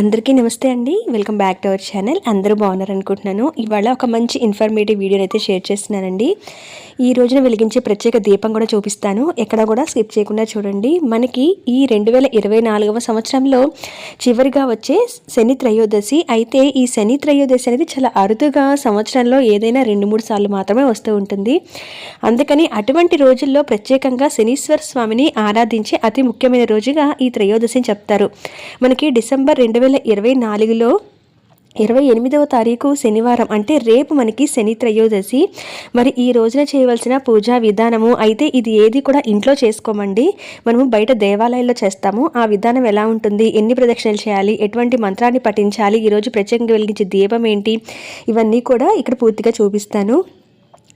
అందరికీ నమస్తే అండి. Welcome back to our channel. అందరూ బాగున్నారు అనుకుంటున్నాను ఇవాళ ఒక మంచి ఇన్ఫర్మేటివ్ వీడియోని అయితే షేర్ చేస్తున్నానండి. ఈ రోజున వెలిగించే ప్రత్యేక దీపం కూడా చూపిస్తాను. ఎక్కడ కూడా స్కిప్ చేయకుండా చూడండి. మనకి ఈ రెండు వేల ఇరవై నాలుగవ సంవత్సరంలో చివరిగా వచ్చే శని త్రయోదశి. అయితే ఈ శని త్రయోదశి అనేది చాలా అరుదుగా సంవత్సరంలో ఏదైనా రెండు మూడు సార్లు మాత్రమే వస్తూ ఉంటుంది. అందుకని అటువంటి రోజుల్లో ప్రత్యేకంగా శనీశ్వర స్వామిని ఆరాధించే అతి ముఖ్యమైన రోజుగా ఈ త్రయోదశిని చెప్తారు. మనకి డిసెంబర్ రెండు వేల ఇరవై నాలుగులో ఇరవై ఎనిమిదవ తారీఖు శనివారం అంటే రేపు మనకి శని త్రయోదశి. మరి ఈ రోజున చేయవలసిన పూజా విధానము అయితే ఇది ఏది కూడా ఇంట్లో చేసుకోమండి. మనము బయట దేవాలయాల్లో చేస్తాము. ఆ విధానం ఎలా ఉంటుంది? ఎన్ని ప్రదక్షిణలు చేయాలి? ఎటువంటి మంత్రాన్ని పఠించాలి? ఈరోజు ప్రత్యేకంగా వెలిగించే దీపం ఏంటి? ఇవన్నీ కూడా ఇక్కడ పూర్తిగా చూపిస్తాను.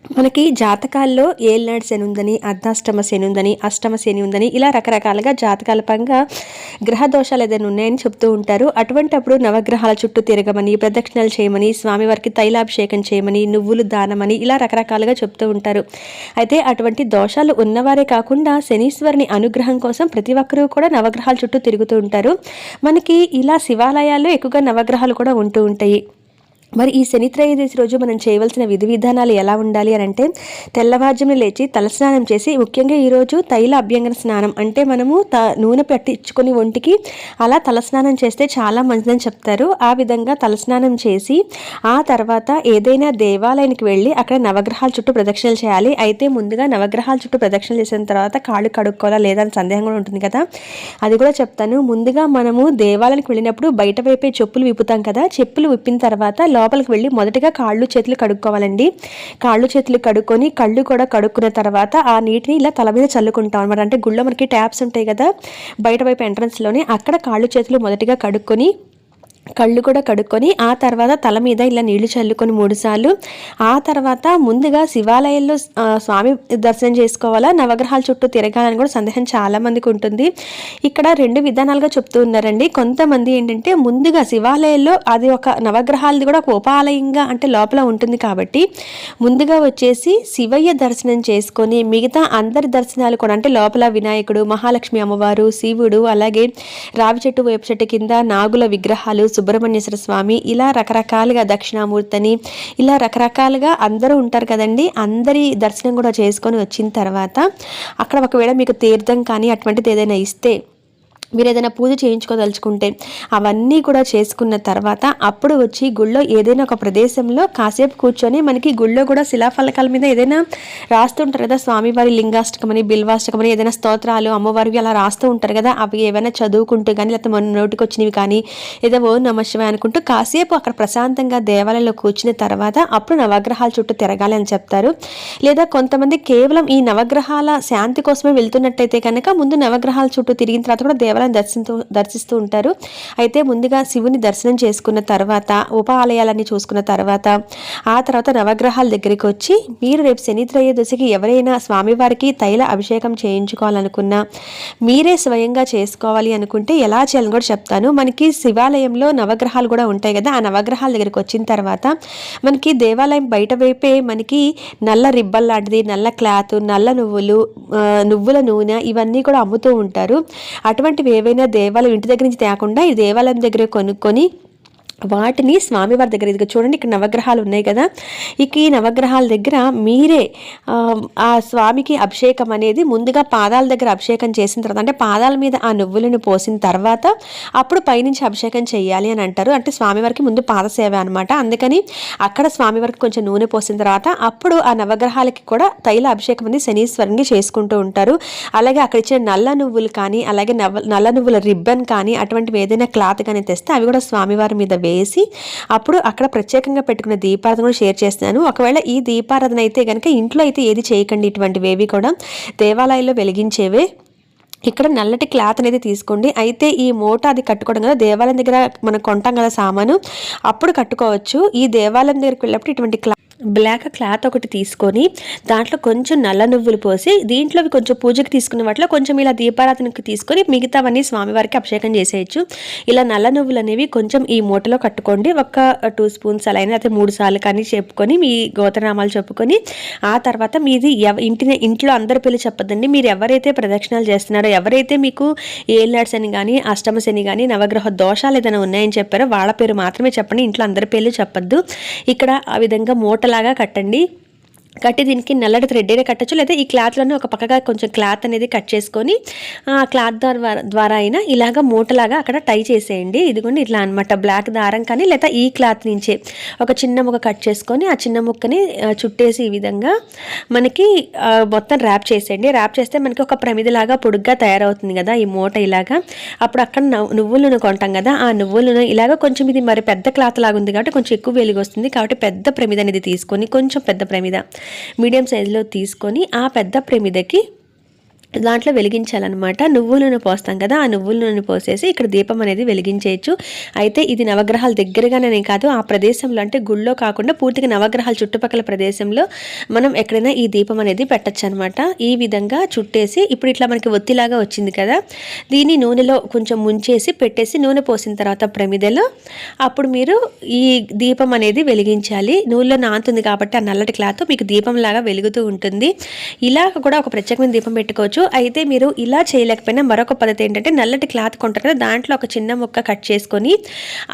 మనకి జాతకాల్లో ఏలినాడు శని ఉందని అర్ధాష్టమ శని ఉందని అష్టమ శని ఉందని ఇలా రకరకాలుగా జాతకాల పరంగా గ్రహ దోషాలు ఏదైనా ఉన్నాయని చెప్తూ ఉంటారు. అటువంటప్పుడు నవగ్రహాల చుట్టూ తిరగమని ప్రదక్షిణలు చేయమని స్వామివారికి తైలాభిషేకం చేయమని నువ్వులు దానమని ఇలా రకరకాలుగా చెప్తూ ఉంటారు. అయితే అటువంటి దోషాలు ఉన్నవారే కాకుండా శనీశ్వరుని అనుగ్రహం కోసం ప్రతి ఒక్కరూ కూడా నవగ్రహాల చుట్టూ తిరుగుతూ ఉంటారు. మనకి ఇలా శివాలయాల్లో ఎక్కువగా నవగ్రహాలు కూడా ఉంటూ ఉంటాయి. మరి ఈ శని త్రయోదశి రోజు మనం చేయవలసిన విధి విధానాలు ఎలా ఉండాలి అని అంటే తెల్లవారుజామున లేచి తలస్నానం చేసి ముఖ్యంగా ఈరోజు తైల అభ్యంగన స్నానం అంటే మనము త నూనె పట్టించుకొని ఒంటికి అలా తలస్నానం చేస్తే చాలా మంచిదని చెప్తారు. ఆ విధంగా తలస్నానం చేసి ఆ తర్వాత ఏదైనా దేవాలయానికి వెళ్ళి అక్కడ నవగ్రహాల చుట్టూ ప్రదక్షిణలు చేయాలి. అయితే ముందుగా నవగ్రహాల చుట్టూ ప్రదక్షిణలు చేసిన తర్వాత కాళ్ళు కడుక్కోవాలా లేదా అని సందేహం కూడా ఉంటుంది కదా. అది కూడా చెప్తాను. ముందుగా మనము దేవాలయానికి వెళ్ళినప్పుడు బయట వైపే చెప్పులు విప్పుతాం కదా. చెప్పులు విప్పిన తర్వాత లోపలికి వెళ్ళి మొదటగా కాళ్ళు చేతులు కడుక్కోవాలండి. కాళ్ళు చేతులు కడుక్కొని కళ్ళు కూడా కడుక్కున్న తర్వాత ఆ నీటిని ఇలా తల మీద చల్లుకుంటాం అనమాట అంటే గుళ్ళో మనకి ట్యాప్స్ ఉంటాయి కదా. బయట వైపు ఎంట్రన్స్లోనే అక్కడ కాళ్ళు చేతులు మొదటిగా కడుక్కొని కళ్ళు కూడా కడుక్కొని ఆ తర్వాత తల మీద ఇలా నీళ్ళు చల్లుకొని మూడుసార్లు ఆ తర్వాత ముందుగా శివాలయంలో స్వామి దర్శనం చేసుకోవాలా? నవగ్రహాల చుట్టూ తిరగాలని కూడా సందేహం చాలా మందికి ఉంటుంది. ఇక్కడ రెండు విధానాలుగా చెప్తూ ఉన్నారండి. కొంతమంది ఏంటంటే ముందుగా శివాలయంలో అది ఒక నవగ్రహాలది కూడా ఒక ఉపాలయంగా అంటే లోపల ఉంటుంది కాబట్టి ముందుగా వచ్చేసి శివయ్య దర్శనం చేసుకొని మిగతా అందరి దర్శనాలు కూడా అంటే లోపల వినాయకుడు మహాలక్ష్మి అమ్మవారు శివుడు అలాగే రావి చెట్టు వేప చెట్టు కింద నాగుల విగ్రహాలు సుబ్రహ్మణ్యేశ్వర స్వామి ఇలా రకరకాలుగా దక్షిణామూర్తిని ఇలా రకరకాలుగా అందరూ ఉంటారు కదండి. అందరి దర్శనం కూడా చేసుకొని వచ్చిన తర్వాత అక్కడ ఒకవేళ మీకు తీర్థం కానీ అటువంటిది ఏదైనా ఇస్తే మీరు ఏదైనా పూజ చేయించుకోదలుచుకుంటే అవన్నీ కూడా చేసుకున్న తర్వాత అప్పుడు వచ్చి గుళ్ళో ఏదైనా ఒక ప్రదేశంలో కాసేపు కూర్చొని మనకి గుళ్ళో కూడా శిలాఫలకాల మీద ఏదైనా రాస్తుంటారు కదా స్వామివారి లింగాష్టకమని బిల్వాష్టకమని ఏదైనా స్తోత్రాలు అమ్మవారివి అలా రాస్తూ ఉంటారు కదా అవి ఏవైనా చదువుకుంటూ కానీ లేకపోతే మన నోటికి వచ్చినవి కానీ ఏదో ఓ నమశివ అనుకుంటూ కాసేపు అక్కడ ప్రశాంతంగా దేవాలయంలో కూర్చున్న తర్వాత అప్పుడు నవగ్రహాల చుట్టూ తిరగాలి అని చెప్తారు. లేదా కొంతమంది కేవలం ఈ నవగ్రహాల శాంతి కోసమే వెళ్తున్నట్టయితే కనుక ముందు నవగ్రహాల చుట్టూ తిరిగిన తర్వాత కూడా దేవాలయం దేవాలయం దర్శిస్తూ దర్శిస్తూ ఉంటారు. అయితే ముందుగా శివుని దర్శనం చేసుకున్న తర్వాత ఉప ఆలయాలన్నీ చూసుకున్న తర్వాత ఆ తర్వాత నవగ్రహాల దగ్గరికి వచ్చి మీరు రేపు శని త్రయోదశికి ఎవరైనా స్వామివారికి తైల అభిషేకం చేయించుకోవాలనుకున్నా మీరే స్వయంగా చేసుకోవాలి అనుకుంటే ఎలా చేయాలని కూడా చెప్తాను. మనకి శివాలయంలో నవగ్రహాలు కూడా ఉంటాయి కదా ఆ నవగ్రహాల దగ్గరికి వచ్చిన తర్వాత మనకి దేవాలయం బయట వైపే మనకి నల్ల రిబ్బల్ లాంటిది నల్ల క్లాత్ నల్ల నువ్వులు నువ్వుల నూనె ఇవన్నీ కూడా అమ్ముతూ ఉంటారు. అటువంటివి ఏవైనా దేవాలయం ఇంటి దగ్గర నుంచి తేకుండా ఈ దేవాలయం దగ్గర కొనుక్కొని వాటిని స్వామివారి దగ్గర ఇదిగో చూడండి ఇక్కడ నవగ్రహాలు ఉన్నాయి కదా. ఇక ఈ నవగ్రహాల దగ్గర మీరే ఆ స్వామికి అభిషేకం అనేది ముందుగా పాదాల దగ్గర అభిషేకం చేసిన తర్వాత అంటే పాదాల మీద ఆ నువ్వులను పోసిన తర్వాత అప్పుడు పైనుంచి అభిషేకం చేయాలి అని అంటారు. అంటే స్వామివారికి ముందు పాదసేవ అనమాట అందుకని అక్కడ స్వామివారికి కొంచెం నూనె పోసిన తర్వాత అప్పుడు ఆ నవగ్రహాలకి కూడా తైల అభిషేకం అనేది శనీశ్వరునికి చేసుకుంటూ ఉంటారు. అలాగే అక్కడ ఇచ్చిన నల్ల నువ్వులు కానీ అలాగే నల్ల నువ్వుల రిబ్బన్ కానీ అటువంటివి ఏదైనా క్లాత్ కానీ తెస్తే అవి కూడా స్వామివారి మీద వేసి అప్పుడు అక్కడ ప్రత్యేకంగా పెట్టుకున్న దీపారాధన కూడా షేర్ చేస్తున్నాను. ఒకవేళ ఈ దీపారాధన అయితే కనుక ఇంట్లో అయితే ఏది చేయకండి ఇటువంటివేవి కూడా దేవాలయాల్లో వెలిగించేవే. ఇక్కడ నల్లటి క్లాత్ అనేది తీసుకోండి. అయితే ఈ మూట అది కట్టుకోవడం కదా దేవాలయం దగ్గర మనం కొంటాం కదా సామాను అప్పుడు కట్టుకోవచ్చు. ఈ దేవాలయం దగ్గరికి వెళ్ళినప్పుడు ఇటువంటి క్లాత్ బ్లాక్ క్లాత్ ఒకటి తీసుకొని దాంట్లో కొంచెం నల్ల నువ్వులు పోసి దీంట్లో కొంచెం పూజకి తీసుకున్న వాటిలో కొంచెం ఇలా దీపారాధనకి తీసుకొని మిగతావన్నీ స్వామివారికి అభిషేకం చేసేయచ్చు. ఇలా నల్ల నువ్వులు అనేవి కొంచెం ఈ మూటలో కట్టుకోండి. ఒక టూ స్పూన్స్ అలా అయినా అయితే మూడు సార్లు కానీ చెప్పుకొని మీ గోతనామాలు చెప్పుకొని ఆ తర్వాత మీది ఇంటిని ఇంట్లో అందరి పిల్లలు చెప్పదండి మీరు ఎవరైతే ప్రదక్షిణాలు చేస్తున్నారో ఎవరైతే మీకు ఏళ్ళాడ్స్ అని కానీ అష్టమస్ అని కానీ నవగ్రహ దోషాలు ఏదైనా ఉన్నాయని చెప్పారో వాళ్ళ పేరు మాత్రమే చెప్పండి. ఇంట్లో అందరి పేర్లు చెప్పద్దు. ఇక్కడ ఆ విధంగా మూటలు లాగా కట్టండి. కట్టి దీనికి నల్లటి థ్రెడ్డే కట్టచ్చు. లేదా ఈ క్లాత్లోనే ఒక పక్కగా కొంచెం క్లాత్ అనేది కట్ చేసుకొని ఆ క్లాత్ ద్వారా ద్వారా అయినా ఇలాగ మూటలాగా అక్కడ టై చేసేయండి. ఇదిగోండి ఇట్లా అనమాట బ్లాక్ దారం కానీ లేదా ఈ క్లాత్ నుంచే ఒక చిన్న ముక్క కట్ చేసుకొని ఆ చిన్న ముక్కని చుట్టేసి ఈ విధంగా మనకి మొత్తం ర్యాప్ చేసేయండి. ర్యాప్ చేస్తే మనకి ఒక ప్రమిదిలాగా పొడుగ్గా తయారవుతుంది కదా ఈ మూట ఇలాగా. అప్పుడు అక్కడ నువ్వుల నూనె కొంటాం కదా ఆ నువ్వుల నూనె ఇలాగ కొంచెం ఇది మరి పెద్ద క్లాత్ లాగా ఉంది కాబట్టి కొంచెం ఎక్కువ వెలుగు వస్తుంది కాబట్టి పెద్ద ప్రమిద అనేది తీసుకొని కొంచెం పెద్ద ప్రమిద మీడియం సైజులో తీసుకొని ఆ పెద్ద ప్రమిదకి దాంట్లో వెలిగించాలన్నమాట. నువ్వుల నూనె పోస్తాం కదా ఆ నువ్వుల నూనె పోసేసి ఇక్కడ దీపం అనేది వెలిగించేయచ్చు. అయితే ఇది నవగ్రహాల దగ్గరగానే కాదు ఆ ప్రదేశంలో అంటే గుళ్ళో కాకుండా పూర్తిగా నవగ్రహాల చుట్టుపక్కల ప్రదేశంలో మనం ఎక్కడైనా ఈ దీపం అనేది పెట్టచ్చు అనమాట ఈ విధంగా చుట్టేసి ఇప్పుడు ఇట్లా మనకి ఒత్తిలాగా వచ్చింది కదా దీన్ని నూనెలో కొంచెం ముంచేసి పెట్టేసి నూనె పోసిన తర్వాత ప్రమిదలో అప్పుడు మీరు ఈ దీపం అనేది వెలిగించాలి. నూనెలో నాంతుంది కాబట్టి ఆ నల్లటి క్లాత్ మీకు దీపంలాగా వెలుగుతూ ఉంటుంది. ఇలా కూడా ఒక ప్రత్యేకమైన దీపం పెట్టుకోవచ్చు. చేసుకోవచ్చు అయితే మీరు ఇలా చేయలేకపోయినా మరొక పద్ధతి ఏంటంటే నల్లటి క్లాత్ కొంటారు కదా దాంట్లో ఒక చిన్న ముక్క కట్ చేసుకొని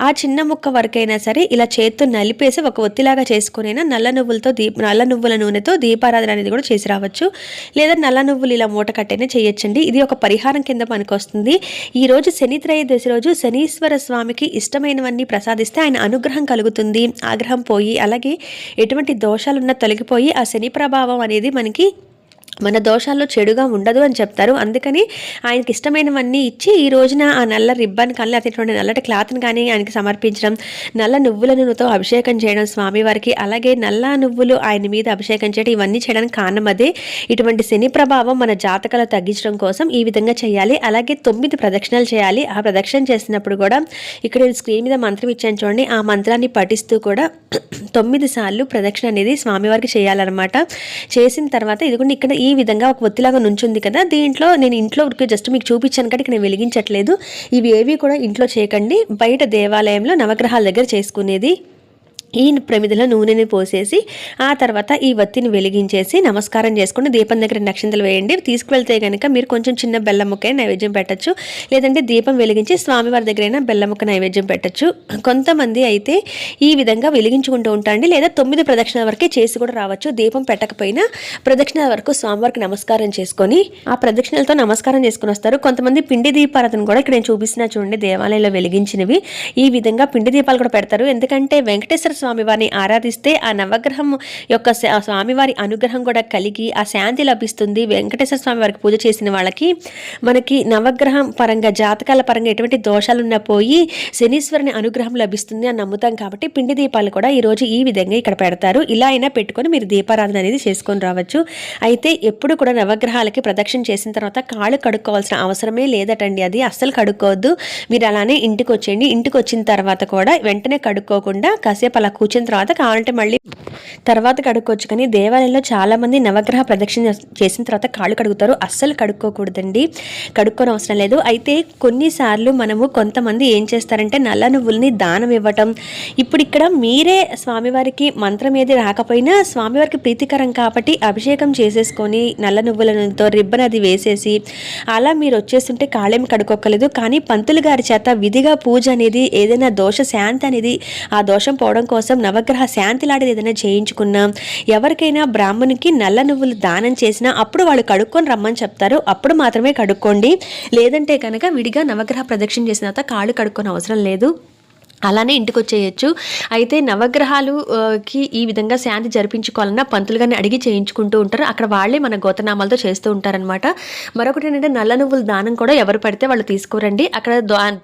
ఆ చిన్న ముక్క వరకైనా సరే ఇలా చేత్తో నలిపేసి ఒక ఒత్తిలాగా చేసుకునైనా నల్ల నువ్వులతో దీప నల్ల నువ్వుల నూనెతో దీపారాధన అనేది కూడా చేసి రావచ్చు. లేదా నల్ల నువ్వులు ఇలా మూట కట్టైనా చేయొచ్చండి. ఇది ఒక పరిహారం కింద పనికొస్తుంది. ఈరోజు శని త్రయోదశి రోజు శనీశ్వర స్వామికి ఇష్టమైనవన్నీ ప్రసాదిస్తే ఆయన అనుగ్రహం కలుగుతుంది. ఆగ్రహం పోయి అలాగే ఎటువంటి దోషాలున్నా తొలగిపోయి ఆ శని ప్రభావం అనేది మనకి మన దోషాల్లో చెడుగా ఉండదు అని చెప్తారు. అందుకని ఆయనకి ఇష్టమైనవన్నీ ఇచ్చి ఈ రోజున ఆ నల్ల రిబ్బన్ కానీ అటువంటి నల్లటి క్లాత్ని కానీ ఆయనకి సమర్పించడం నల్ల నువ్వుల నూనెతో అభిషేకం చేయడం స్వామివారికి అలాగే నల్ల నువ్వులు ఆయన మీద అభిషేకం చేయడం ఇవన్నీ చేయడానికి కారణం అదే. ఇటువంటి శని ప్రభావం మన జాతకాలు తగ్గించడం కోసం ఈ విధంగా చేయాలి. అలాగే తొమ్మిది ప్రదక్షిణలు చేయాలి. ఆ ప్రదక్షిణ చేసినప్పుడు కూడా ఇక్కడ స్క్రీన్ మీద మంత్రం ఇచ్చాను చూడండి. ఆ మంత్రాన్ని పఠిస్తూ కూడా తొమ్మిది సార్లు ప్రదక్షిణ అనేది స్వామివారికి చేయాలన్నమాట. చేసిన తర్వాత ఇదిగోండి ఇక్కడ ఈ ఈ విధంగా ఒక ఒత్తిలాగా నుంచుంది కదా దీంట్లో నేను ఇంట్లో జస్ట్ మీకు చూపించాను కానీ నేను వెలిగించట్లేదు. ఇవి ఏవి కూడా ఇంట్లో చేయకండి. బయట దేవాలయంలో నవగ్రహాల దగ్గర చేసుకునేది. ఈ ప్రమిదలో నూనెని పోసేసి ఆ తర్వాత ఈ వత్తిని వెలిగించేసి నమస్కారం చేసుకుని దీపం దగ్గర నక్షంతలు వేయండి. తీసుకువెళ్తే కనుక మీరు కొంచెం చిన్న బెల్లం ముక్క నైవేద్యం పెట్టచ్చు. లేదంటే దీపం వెలిగించి స్వామివారి దగ్గరైనా బెల్లం ముక్క నైవేద్యం పెట్టచ్చు. కొంతమంది అయితే ఈ విధంగా వెలిగించుకుంటూ ఉంటారండి. లేదా తొమ్మిది ప్రదక్షిణ వరకే చేసి కూడా రావచ్చు. దీపం పెట్టకపోయినా ప్రదక్షిణ వరకు స్వామివారికి నమస్కారం చేసుకొని ఆ ప్రదక్షిణలతో నమస్కారం చేసుకుని వస్తారు. కొంతమంది పిండి దీపారాధన కూడా ఇక్కడ నేను చూపిస్తున్నా చూడండి. దేవాలయంలో వెలిగించినవి. ఈ విధంగా పిండి దీపాలు కూడా పెడతారు. ఎందుకంటే వెంకటేశ్వర స్వామివారిని ఆరాధిస్తే ఆ నవగ్రహం యొక్క స్వామివారి అనుగ్రహం కూడా కలిగి ఆ శాంతి లభిస్తుంది. వెంకటేశ్వర స్వామి వారికి పూజ చేసిన వాళ్ళకి మనకి నవగ్రహం పరంగా జాతకాల పరంగా ఎటువంటి దోషాలున్నా పోయి శనీశ్వరుని అనుగ్రహం లభిస్తుంది అని నమ్ముతాం కాబట్టి పిండి దీపాలు కూడా ఈరోజు ఈ విధంగా ఇక్కడ పెడతారు. ఇలా అయినా పెట్టుకొని మీరు దీపారాధన అనేది చేసుకొని రావచ్చు. అయితే ఎప్పుడు కూడా నవగ్రహాలకి ప్రదక్షిణ చేసిన తర్వాత కాళ్ళు కడుక్కోవాల్సిన అవసరమే లేదటండి అది. అస్సలు కడుక్కోవద్దు. మీరు అలానే ఇంటికి వచ్చేయండి ఇంటికి వచ్చిన తర్వాత కూడా వెంటనే కడుక్కోకుండా కాసేపు అలా కూర్చున్న తర్వాత కావాలంటే మళ్ళీ తర్వాత కడుక్కోవచ్చు. కానీ దేవాలయంలో చాలామంది నవగ్రహ ప్రదక్షిణ చేసిన తర్వాత కాళ్ళు కడుగుతారు. అస్సలు కడుక్కోకూడదండి. కడుక్కోని అవసరం లేదు. అయితే కొన్నిసార్లు మనము కొంతమంది ఏం చేస్తారంటే నల్ల నువ్వుల్ని దానం ఇవ్వటం. ఇప్పుడు ఇక్కడ మీరే స్వామివారికి మంత్రం ఏది రాకపోయినా స్వామివారికి ప్రీతికరం కాబట్టి అభిషేకం చేసేసుకొని నల్ల నువ్వులతో రిబ్బన్ అది వేసేసి అలా మీరు వచ్చేస్తుంటే కాళ్ళేం కడుక్కోకలేదు కానీ పంతులు గారి చేత విధిగా పూజ అనేది ఏదైనా దోష శాంతి అనేది ఆ దోషం పోవడం కోసం కోసం నవగ్రహ శాంతి లాంటిది ఏదైనా చేయించుకున్నా ఎవరికైనా బ్రాహ్మణునికి నల్ల నువ్వులు దానం చేసినా అప్పుడు వాళ్ళు కడుక్కొని రమ్మని చెప్తారు. అప్పుడు మాత్రమే కడుక్కోండి. లేదంటే కనుక విడిగా నవగ్రహ ప్రదక్షిణ చేసిన తర్వాత కాళ్ళు కడుక్కొని అవసరం లేదు. అలానే ఇంటికి వచ్చేయచ్చు అయితే నవగ్రహాలుకి ఈ విధంగా శాంతి జరిపించుకోవాలన్నా పంతులు గారిని అడిగి చేయించుకుంటూ ఉంటారు. అక్కడ వాళ్ళే మన గోతనామాలతో చేస్తూ ఉంటారనమాట మరొకటి ఏంటంటే నల్ల నువ్వుల దానం కూడా ఎవరు పడితే వాళ్ళు తీసుకోరండి. అక్కడ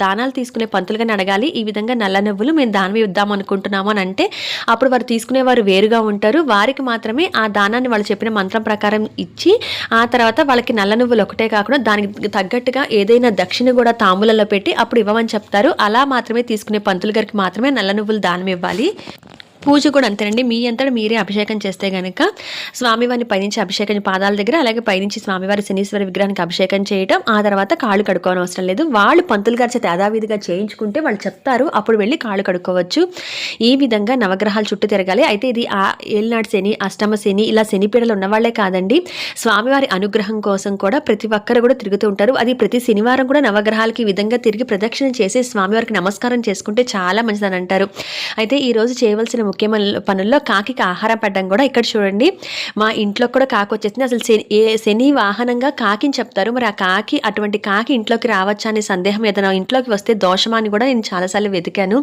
దానాలు తీసుకునే పంతులు గారిని అడగాలి ఈ విధంగా నల్ల నువ్వులు మేము దానం ఇద్దాం అనుకుంటున్నాము అని అంటే అప్పుడు వారు తీసుకునేవారు వేరుగా ఉంటారు. వారికి మాత్రమే ఆ దానాన్ని వాళ్ళు చెప్పిన మంత్రం ప్రకారం ఇచ్చి ఆ తర్వాత వాళ్ళకి నల్ల నువ్వులు ఒకటే కాకుండా దానికి తగ్గట్టుగా ఏదైనా దక్షిణ కూడా తాములలో పెట్టి అప్పుడు ఇవ్వమని చెప్తారు. అలా మాత్రమే తీసుకునే పంతులు పంతులు గారికి మాత్రమే నల్ల నువ్వులు దానం ఇవ్వాలి పూజ కూడా అంతేనండి. మీ అంతటా మీరే అభిషేకం చేస్తే గనక స్వామివారిని పైనుంచి అభిషేకం పాదాల దగ్గర అలాగే పైనుంచి స్వామివారి శనీశ్వర విగ్రహానికి అభిషేకం చేయటం ఆ తర్వాత కాళ్ళు కడుక్కోవడం అవసరం లేదు. వాళ్ళు పంతులు గారి చేత యథావిధిగా చేయించుకుంటే వాళ్ళు చెప్తారు. అప్పుడు వెళ్ళి కాళ్ళు కడుక్కోవచ్చు. ఈ విధంగా నవగ్రహాలు చుట్టూ తిరగాలి. అయితే ఇది ఆ ఏలినాడు శని అష్టమ శని ఇలా శని పీడలు ఉన్నవాళ్ళే కాదండి. స్వామివారి అనుగ్రహం కోసం కూడా ప్రతి ఒక్కరు కూడా తిరుగుతూ ఉంటారు. అది ప్రతి శనివారం కూడా నవగ్రహాలకి ఈ విధంగా తిరిగి ప్రదక్షిణ చేసి స్వామివారికి నమస్కారం చేసుకుంటే చాలా మంచిదని అంటారు. అయితే ఈరోజు చేయవలసిన ముఖ్యమైన పనుల్లో కాకి ఆహారం పడ్డం కూడా ఇక్కడ చూడండి. మా ఇంట్లో కూడా కాకి వచ్చేసింది. అసలు శని ఏ శని వాహనంగా కాకిని చెప్తారు. మరి ఆ కాకి అటువంటి కాకి ఇంట్లోకి రావచ్చా అనే సందేహం ఏదైనా ఇంట్లోకి వస్తే దోషమా అని కూడా నేను చాలాసార్లు వెతికాను.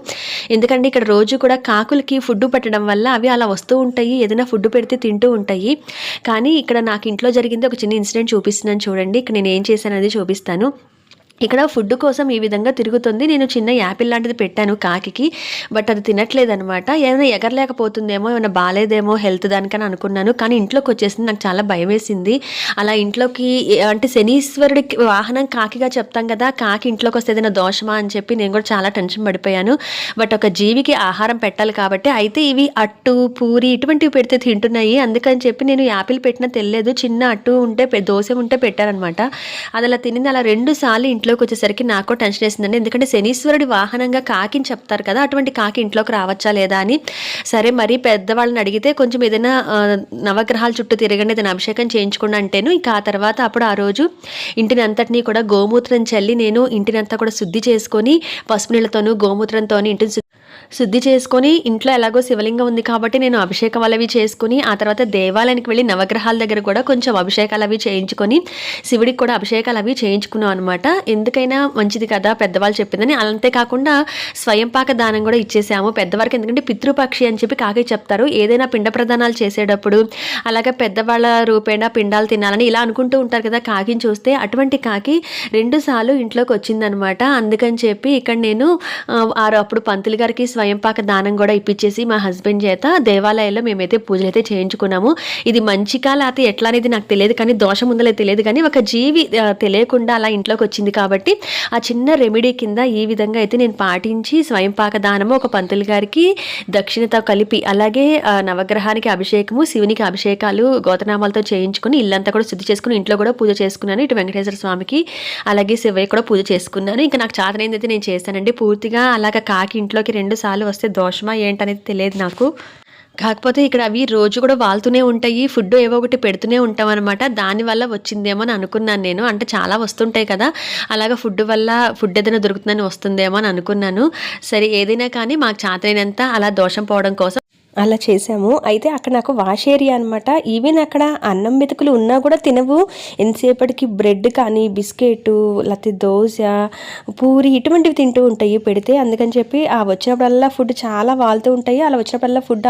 ఎందుకంటే ఇక్కడ రోజు కూడా కాకులకి ఫుడ్ పెట్టడం వల్ల అవి అలా వస్తూ ఉంటాయి. ఏదైనా ఫుడ్ పెడితే తింటూ ఉంటాయి. కానీ ఇక్కడ నాకు ఇంట్లో జరిగింది ఒక చిన్న ఇన్సిడెంట్ చూపిస్తున్నాను చూడండి. ఇక్కడ నేను ఏం చేశాను అనేది చూపిస్తాను. ఇక్కడ ఫుడ్ కోసం ఈ విధంగా తిరుగుతుంది. నేను చిన్న యాపిల్ లాంటిది పెట్టాను కాకికి బట్ అది తినట్లేదనమాట ఏమైనా ఎగరలేకపోతుందేమో ఏమైనా బాగాలేదేమో హెల్త్ దానికని అనుకున్నాను. కానీ ఇంట్లోకి వచ్చేసింది నాకు చాలా భయం వేసింది అలా ఇంట్లోకి అంటే శనీశ్వరుడికి వాహనం కాకిగా చెప్తాం కదా కాకి ఇంట్లోకి వస్తే ఏదైనా దోషమా అని చెప్పి నేను కూడా చాలా టెన్షన్ పడిపోయాను. బట్ ఒక జీవికి ఆహారం పెట్టాలి కాబట్టి అయితే ఇవి అట్టు పూరి ఇటువంటివి పెడితే తింటున్నాయి. అందుకని చెప్పి నేను యాపిల్ పెట్టినా తెలియదు. చిన్న అట్టు ఉంటే దోశ ఉంటే పెట్టారనమాట అది అలా తినింది. అలా రెండు సార్లు ఇంట్లో ఇంట్లోకి వచ్చేసరికి నాకు టెన్షన్ వేసిందండి. ఎందుకంటే శనీశ్వరుడి వాహనంగా కాకిని చెప్తారు కదా అటువంటి కాకి ఇంట్లోకి రావచ్చా లేదా అని. సరే మరి పెద్దవాళ్ళని అడిగితే కొంచెం ఏదైనా నవగ్రహాల చుట్టూ తిరగండి ఏదైనా అభిషేకం చేయించుకుని అంటేను ఇక ఆ తర్వాత అప్పుడు ఆ రోజు ఇంటిని అంతటినీ కూడా గోమూత్రం చల్లి నేను ఇంటినంతా కూడా శుద్ధి చేసుకొని పసుపు నీళ్ళతోనూ గోమూత్రంతో ఇంటిని శుద్ధి చేసుకొని ఇంట్లో ఎలాగో శివలింగం ఉంది కాబట్టి నేను అభిషేకం అలవి చేసుకుని ఆ తర్వాత దేవాలయానికి వెళ్ళి నవగ్రహాల దగ్గర కూడా కొంచెం అభిషేకాలు అవి చేయించుకొని శివుడికి కూడా అభిషేకాలు అవి చేయించుకున్నాం అనమాట ఎందుకైనా మంచిది కదా పెద్దవాళ్ళు చెప్పిందని. అంతేకాకుండా స్వయంపాక దానం కూడా ఇచ్చేసాము. పెద్దవారికి ఎందుకంటే పితృపక్షి అని చెప్పి కాకి చెప్తారు. ఏదైనా పిండ ప్రదానాలు చేసేటప్పుడు అలాగే పెద్దవాళ్ళ రూపేణ పిండాలు తినాలని ఇలా అనుకుంటూ ఉంటారు కదా కాకిని చూస్తే. అటువంటి కాకి రెండు సార్లు ఇంట్లోకి వచ్చిందనమాట అందుకని చెప్పి ఇక్కడ నేను అప్పుడు పంతులు గారికి స్వయంపాక దానం కూడా ఇప్పించేసి మా హస్బెండ్ చేత దేవాలయంలో మేమైతే పూజలు అయితే చేయించుకున్నాము. ఇది మంచిగా లేకపోతే ఎట్లా అనేది నాకు తెలియదు కానీ దోషం ఉందలే తెలియదు కానీ ఒక జీవి తెలియకుండా అలా ఇంట్లోకి వచ్చింది కాబట్టి ఆ చిన్న రెమెడీ కింద ఈ విధంగా అయితే నేను పాటించి స్వయంపాక దానము ఒక పంతులు గారికి దక్షిణతో కలిపి అలాగే నవగ్రహానికి అభిషేకము శివునికి అభిషేకాలు గోతనామాలతో చేయించుకుని ఇల్లంతా కూడా శుద్ధి చేసుకుని ఇంట్లో కూడా పూజ చేసుకున్నాను. ఇటు వెంకటేశ్వర స్వామికి అలాగే శివయ్య కూడా పూజ చేసుకున్నాను. ఇంకా నాకు చాతనైందైతే నేను చేశానండి పూర్తిగా అలాగ కాకి ఇంట్లోకి రెండు సార్లు వస్తే దోషమా ఏంటనేది తెలియదు నాకు. కాకపోతే ఇక్కడ అవి రోజు కూడా వాళ్తూనే ఉంటాయి ఫుడ్ ఏవో ఒకటి పెడుతూనే ఉంటాం అనమాట దానివల్ల వచ్చిందేమో అని అనుకున్నాను నేను. అంటే చాలా వస్తుంటాయి కదా. అలాగా ఫుడ్ వల్ల ఫుడ్ ఏదైనా దొరుకుతుందని వస్తుందేమో అని అనుకున్నాను. సరే ఏదైనా కానీ మాకు చాతైనంత అలా దోషం పోవడం కోసం అలా చేసాము అయితే అక్కడ నాకు వాష్ ఏరియా అనమాట ఈవెన్ అక్కడ అన్నం మెతుకులు ఉన్నా కూడా తినవు. ఎంతసేపటికి బ్రెడ్ కానీ బిస్కెట్ లేకపోతే దోశ పూరి ఇటువంటివి తింటూ ఉంటాయి పెడితే. అందుకని చెప్పి ఆ వచ్చినప్పుడల్లా ఫుడ్ చాలా వాళ్తూ ఉంటాయి. అలా వచ్చినప్పుడల్లా ఫుడ్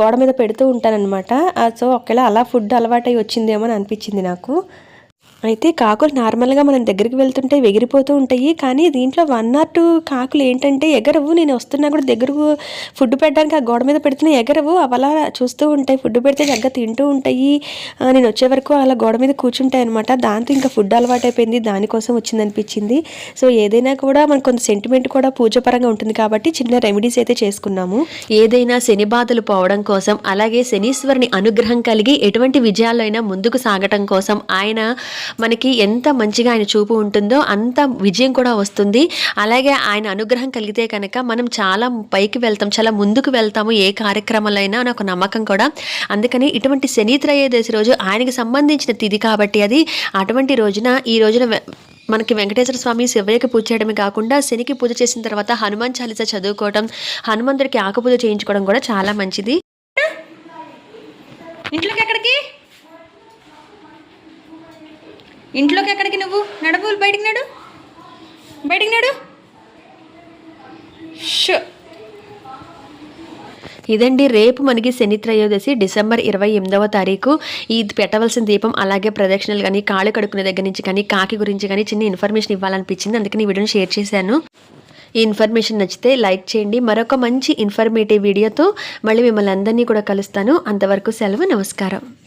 గోడ మీద పెడుతూ ఉంటానన్నమాట. సో ఒకవేళ అలా ఫుడ్ అలవాటై వచ్చిందేమో అని అనిపించింది నాకు. అయితే కాకులు నార్మల్గా మనం దగ్గరికి వెళ్తుంటే ఎగిరిపోతూ ఉంటాయి. కానీ దీంట్లో వన్ ఆర్ టూ కాకులు ఏంటంటే ఎగరవు. నేను వస్తున్నా కూడా దగ్గరకు ఫుడ్ పెట్టడానికి ఆ గోడ మీద పెడుతున్నా ఎగరవు. అవలా చూస్తూ ఉంటాయి. ఫుడ్ పెడితే దగ్గర తింటూ ఉంటాయి. నేను వచ్చే వరకు అలా గోడ మీద కూర్చుంటాయి అనమాట దాంతో ఇంకా ఫుడ్ అలవాటు అయిపోయింది దానికోసం వచ్చింది అనిపించింది. సో ఏదైనా కూడా మనకు కొంత సెంటిమెంట్ కూడా పూజపరంగా ఉంటుంది కాబట్టి చిన్న రెమెడీస్ అయితే చేసుకున్నాము. ఏదైనా శని బాధలు పోవడం కోసం అలాగే శనీశ్వరుని అనుగ్రహం కలిగి ఎటువంటి విజయాల్లో అయినా ముందుకు సాగటం కోసం ఆయన మనకి ఎంత మంచిగా ఆయన చూపు ఉంటుందో అంత విజయం కూడా వస్తుంది. అలాగే ఆయన అనుగ్రహం కలిగితే కనుక మనం చాలా పైకి వెళ్తాం చాలా ముందుకు వెళ్తాము ఏ కార్యక్రమంలో అయినా నాకు నమ్మకం కూడా. అందుకని ఇటువంటి శని త్రయోదశి రోజు ఆయనకి సంబంధించిన తిథి కాబట్టి అది అటువంటి రోజున ఈ రోజున మనకి వెంకటేశ్వర స్వామి శివయ్యకి పూజ చేయడమే కాకుండా శనికి పూజ చేసిన తర్వాత హనుమాన్ చాలీస చదువుకోవడం హనుమంతుడికి ఆకుపూజ చేయించుకోవడం కూడా చాలా మంచిది. ఇంట్లోకి ఎక్కడికి? ఇంట్లోకి ఎక్కడికి నువ్వు? నడవు బయటికి నడు. బయటికి నడు. ఇదండి రేపు మనకి శని త్రయోదశి డిసెంబర్ ఇరవై ఎనిమిదవ తారీఖు. ఈ పెట్టవలసిన దీపం అలాగే ప్రదక్షిణలు కానీ కాళ్ళు కడుక్కునే దగ్గర నుంచి కానీ కాకి గురించి కానీ చిన్న ఇన్ఫర్మేషన్ ఇవ్వాలనిపించింది. అందుకని ఈ వీడియోని షేర్ చేశాను. ఈ ఇన్ఫర్మేషన్ నచ్చితే లైక్ చేయండి. మరొక మంచి ఇన్ఫర్మేటివ్ వీడియోతో మళ్ళీ మిమ్మల్ని అందరినీ కూడా కలుస్తాను. అంతవరకు సెలవు నమస్కారం.